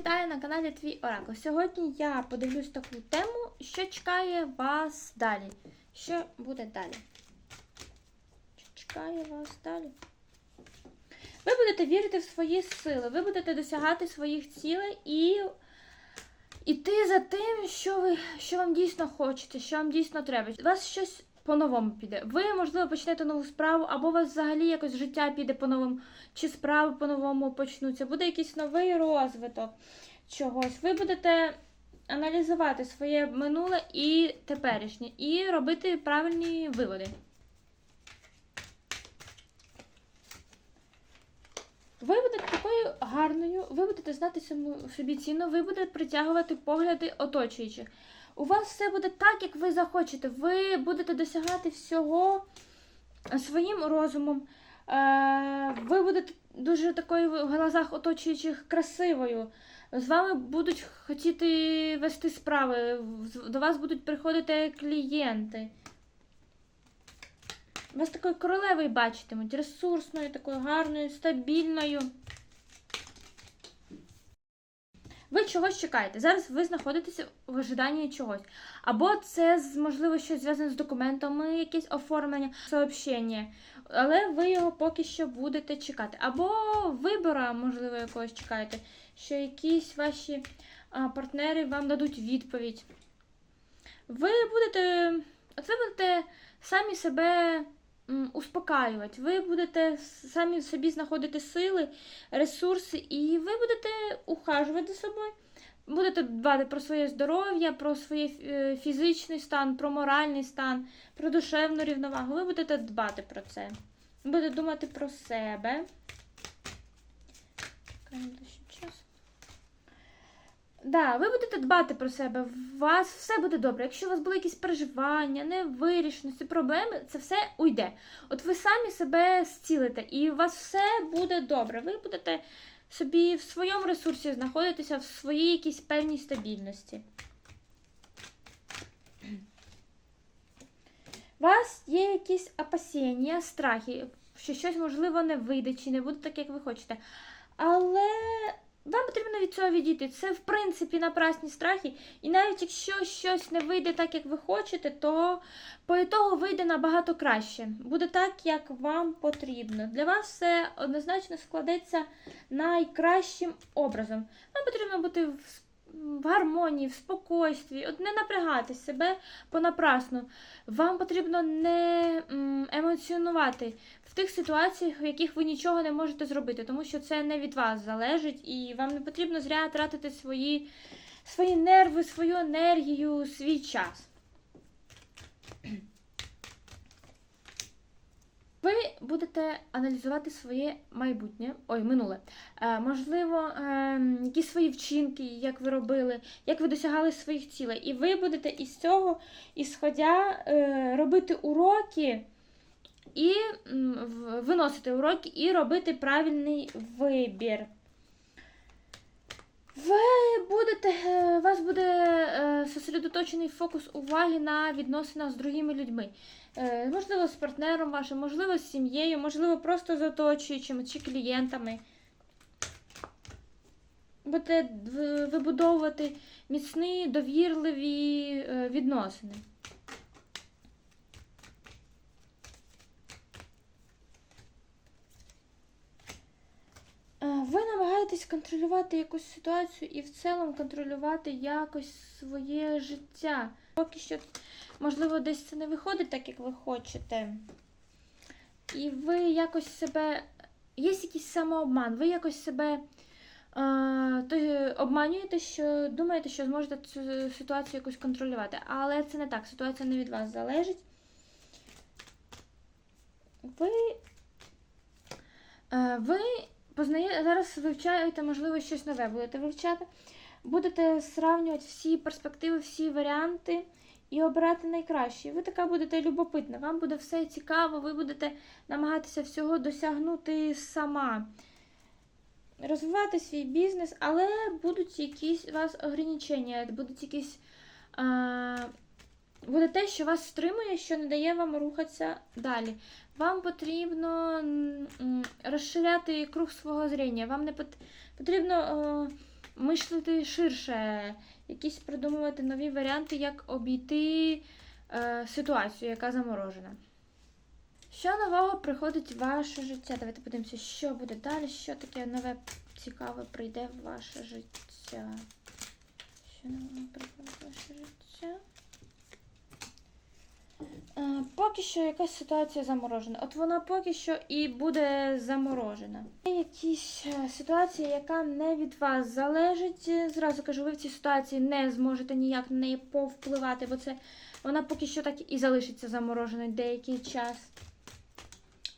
вітаю на каналі Твій Оракул. Сьогодні я подивлюсь таку тему, що чекає вас далі. Що буде далі? Що чекає вас далі? Ви будете вірити в свої сили, ви будете досягати своїх цілей і йти за тим, що ви що вам дійсно хочете, що вам дійсно треба. Вас щось по-новому піде. Ви, можливо, почнете нову справу, або у вас взагалі якось життя піде по-новому, чи справи по-новому почнуться. Буде якийсь новий розвиток чогось. Ви будете аналізувати своє минуле і теперішнє, і робити правильні виводи. Ви будете такою гарною, ви будете знати собі ціну, ви будете притягувати погляди оточуючих. У вас все буде так, як ви захочете. Ви будете досягати всього своїм розумом. Е, Ви будете дуже такою в глазах оточуючих красивою. З вами будуть хотіти вести справи, до вас будуть приходити клієнти. Вас такою королевою бачитимуть, ресурсною, такою гарною, стабільною. Ви чогось чекаєте. Зараз ви знаходитеся в ожиданні чогось. Або це, можливо, щось зв'язане з документами, якесь оформлення, сообщення. Але ви його поки що будете чекати. Або вибора, можливо, якогось чекаєте, що якісь ваші партнери вам дадуть відповідь. Ви будете. Ви будете самі себе успокаювати. Ви будете самі собі знаходити сили, ресурси, і ви будете ухажувати за собою. Будете дбати про своє здоров'я, про свій е, фізичний стан, про моральний стан, про душевну рівновагу. Ви будете дбати про це. Будете думати про себе. Да, ви будете дбати про себе, у вас все буде добре. Якщо у вас були якісь переживання, невирішеності, проблеми, це все уйде. От ви самі себе зцілите, і у вас все буде добре. Ви будете собі в своєму ресурсі знаходитися в своїй якійсь певній стабільності. У вас є якісь опасіння, страхи, що щось можливо не вийде, чи не буде так, як ви хочете. Але вам потрібно від цього відійти. Це, в принципі, напрасні страхи. І навіть якщо щось не вийде так, як ви хочете, то по ітогу вийде набагато краще. Буде так, як вам потрібно. Для вас все однозначно складеться найкращим образом. Вам потрібно бути в, в гармонії, в спокойстві, от не напрягати себе понапрасну. Вам потрібно не емоціонувати в тих ситуаціях, в яких ви нічого не можете зробити, тому що це не від вас залежить, і вам не потрібно зря тратити свої, свої нерви, свою енергію, свій час. Ви будете аналізувати своє майбутнє, ой, минуле. Е, можливо, е, якісь свої вчинки, як ви робили, як ви досягали своїх цілей. І ви будете із цього, ісходя, е, робити уроки і виносити уроки і робити правильний вибір. Ви будете, е, у вас буде е, сосредоточений фокус уваги на відносинах з другими людьми. Е, Можливо, з партнером вашим, можливо, з сім'єю, можливо, просто з оточуючими чи клієнтами. Будете вибудовувати міцні, довірливі е, відносини. Е, Ви контролювати якусь ситуацію і в цілому контролювати якось своє життя. Поки що, можливо, десь це не виходить так, як ви хочете. І ви якось себе. Є якийсь самообман, ви якось себе е, обманюєте, що думаєте, що зможете цю ситуацію якось контролювати. Але це не так, ситуація не від вас залежить. Ви, е, ви познає, зараз вивчаєте, можливо, щось нове будете вивчати. Будете сравнювати всі перспективи, всі варіанти і обирати найкраще. Ви така будете любопитна, вам буде все цікаво, ви будете намагатися всього досягнути сама. Розвивати свій бізнес, але будуть якісь у вас ограничення, будуть якісь. А, буде те, що вас стримує, що не дає вам рухатися далі. Вам потрібно розширяти круг свого зріння. Вам не потрібно, е, мислити ширше, якісь придумувати нові варіанти, як обійти е, ситуацію, яка заморожена. Що нового приходить в ваше життя? Давайте подивимося, що буде далі, що таке нове цікаве прийде в ваше життя. Що нового приходить в ваше життя? Е, Поки що якась ситуація заморожена. От вона поки що і буде заморожена. Є якісь е, ситуація, яка не від вас залежить. Зразу кажу, ви в цій ситуації не зможете ніяк на неї повпливати, бо це вона поки що так і залишиться замороженою деякий час.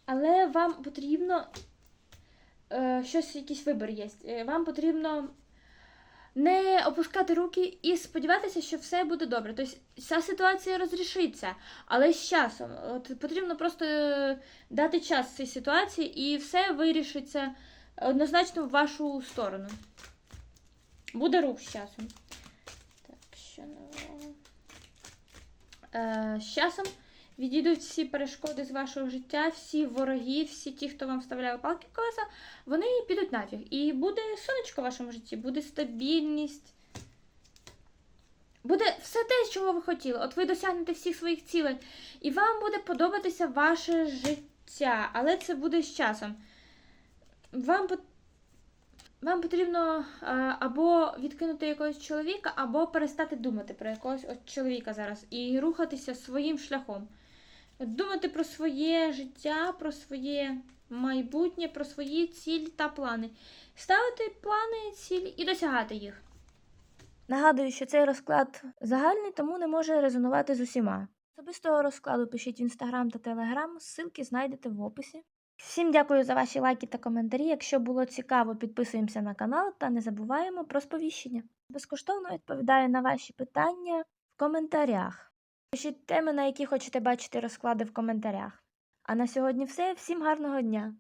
Але вам потрібно е, щось, якийсь вибір є. Вам потрібно не опускати руки і сподіватися, що все буде добре. Тобто ця ситуація розрішиться, але з часом. От потрібно просто е, дати час цій ситуації, і все вирішиться однозначно в вашу сторону. Буде рух з часом. Так, що нового? Е, з часом відійдуть всі перешкоди з вашого життя, всі вороги, всі ті, хто вам вставляє палки в колеса, вони підуть нафіг. І буде сонечко в вашому житті, буде стабільність. Буде все те, чого ви хотіли. От ви досягнете всіх своїх цілей. І вам буде подобатися ваше життя. Але це буде з часом. Вам, вам потрібно е, або відкинути якогось чоловіка, або перестати думати про якогось от чоловіка зараз і рухатися своїм шляхом. Думати про своє життя, про своє майбутнє, про свої цілі та плани. Ставити плани, цілі і досягати їх. Нагадую, що цей розклад загальний, тому не може резонувати з усіма. Особистого розкладу пишіть в інстаграм та телеграм, ссылки знайдете в описі. Всім дякую за ваші лайки та коментарі. Якщо було цікаво, підписуємося на канал та не забуваємо про сповіщення. Безкоштовно відповідаю на ваші питання в коментарях. Пишіть теми, на які хочете бачити розклади в коментарях. А на сьогодні все. Всім гарного дня!